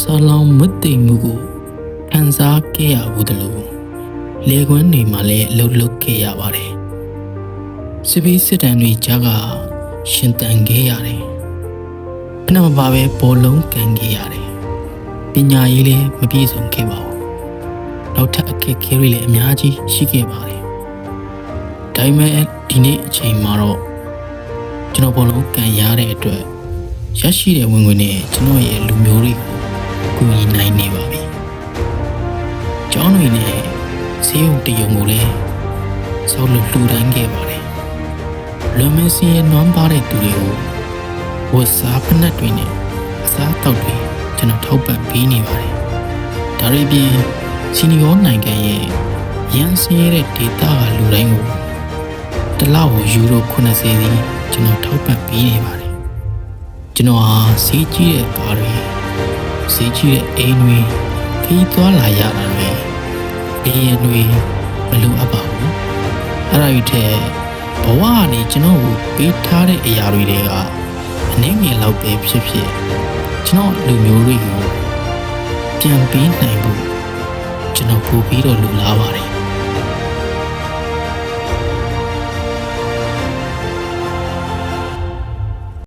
ဆာလောင်မသိမှုကိုခံစားခဲ့ရဘူးတလို့လေကွန်းတွေမှာလည်းအလုပ်လုပ်ခဲ့ရပါတယ်စစ်ဘေးစစ်တမ်းတွေကြားကရှင်တန်ခဲ့ရတယ်ဖနမပါပဲဘောလုံးကန်ခဲ့ရတယ်ပညာရေးလည်းမပြည့်စုံခဲ့ပါဘူးနောက်ထပ်အခက်အခဲတွေလည်းအများကြီးရှိခဲ့ပါတယ်ဒါပေမဲ့ဒီနေ့အချိန်မှာတော့ကျွန်တော်ဘောလုံးကန်ရတဲ့အတွက်ရရှိတဲ့ဝင်ငွေနဲ့ကျွန်တော်ရဲ့လူမျိုးတွေကို ကူညီနိုင်နေပါပြီ။ကျောင်းတွေနဲ့ဈေးရုံတရုံကိုလည်းဆောက်လုပ်လှူဒန်းခဲ့ပါတယ်။လွန်မင်းစီရဲ့နွမ်းပါတဲ့သူတွေကိုဝတ်စားဖနက်တွေနဲ့အစားတောက်တွေကျွန်တော်ထောက်ပံ့ပေးနေပါတယ်။ဒါရီပြင်စီနီယောနိုင်ငံရဲ့ရန်စင်းရတဲ့ဒေတာကလူတိုင်းကိုတစ်လောက်ကိုယူရို80စီကျွန်တော်ထောက်ပံ့ပေးနေပါတယ်ကျွန်တော်ဟာဈေးကြီးတဲ့ကားတွေ ဈေးကြီးတဲ့အိမ်တွေခီးသွားလာရတာတွေအေးရတွေမလိုအပ်ပါဘူးအဲ့ဒါကြီးတဲ့ဘဝကနေကျွန်တော်ကိုပေးထားတဲ့အရာတွေတွေကအနည်းငယ်လောက်ပဲဖြစ်ဖြစ်ကျွန်တော်လူမျိုးတွေကိုပြန်ပေးနိုင်ဖို့ကျွန်တော်ပို့ပြီးတော့လူလားပါတယ်